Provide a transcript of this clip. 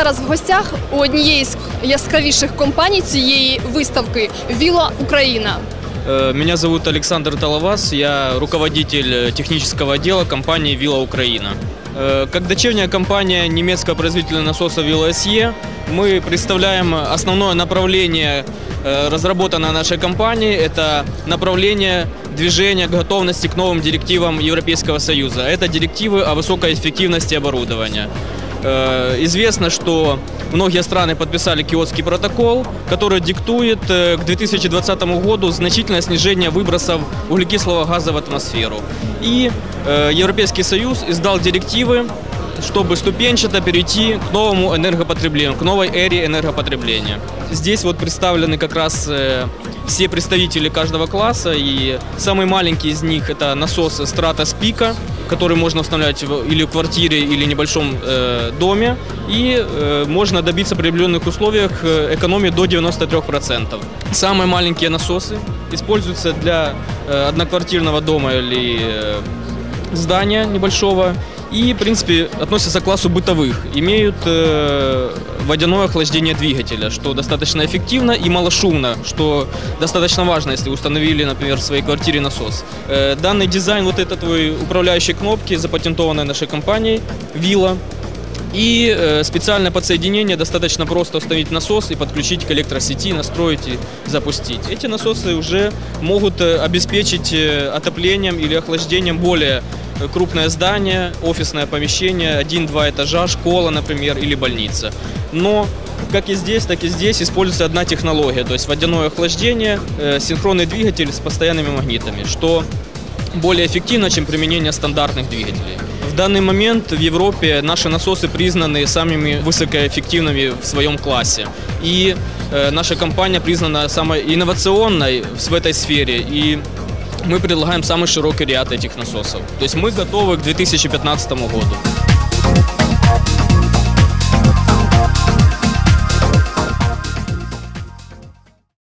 зараз в гостях у однієї з яскравіших компаній цієї виставки Віла Україна. Э, Меня зовут Александр Талавас, я руководитель э, технического отдела компании «Вилла Украина». Э, Как дочерняя компания немецкого производителя насоса «Вилла SE» мы представляем основное направление, э, разработанное нашей компанией, это направление движения готовности к новым директивам Европейского Союза. Это директивы о высокой эффективности оборудования. Э, Известно, что многие страны подписали Киотский протокол, который диктует э, к 2020 году значительное снижение выбросов углекислого газа в атмосферу. И э, Европейский Союз издал директивы, чтобы ступенчато перейти к новому энергопотреблению, к новой эре энергопотребления. Здесь вот представлены как раз э, все представители каждого класса, и самый маленький из них это насос Stratos Pico, который можно устанавливать в- или в квартире, или небольшом э, доме, и э, можно добиться при определенных условиях э, экономии до 93%. Самые маленькие насосы используются для э, одноквартирного дома или э, здания небольшого и, в принципе, относятся к классу бытовых. Имеют э, водяное охлаждение двигателя, что достаточно эффективно и малошумно, что достаточно важно, если установили, например, в своей квартире насос. Э, данный дизайн вот этой твоей управляющей кнопки, запатентованной нашей компанией Villa, и э, специальное подсоединение достаточно просто установить насос и подключить к электросети, настроить и запустить. Эти насосы уже могут э, обеспечить э, отоплением или охлаждением более крупное здание, офисное помещение, один-два этажа, школа, например, или больница. Но как и здесь, так и здесь используется одна технология, то есть водяное охлаждение, э, синхронный двигатель с постоянными магнитами, что более эффективно, чем применение стандартных двигателей. В данный момент в Европе наши насосы признаны самыми высокоэффективными в своем классе. И э, наша компания признана самой инновационной в этой сфере. И мы предлагаем самый широкий ряд этих насосов. То есть мы готовы к 2015 году.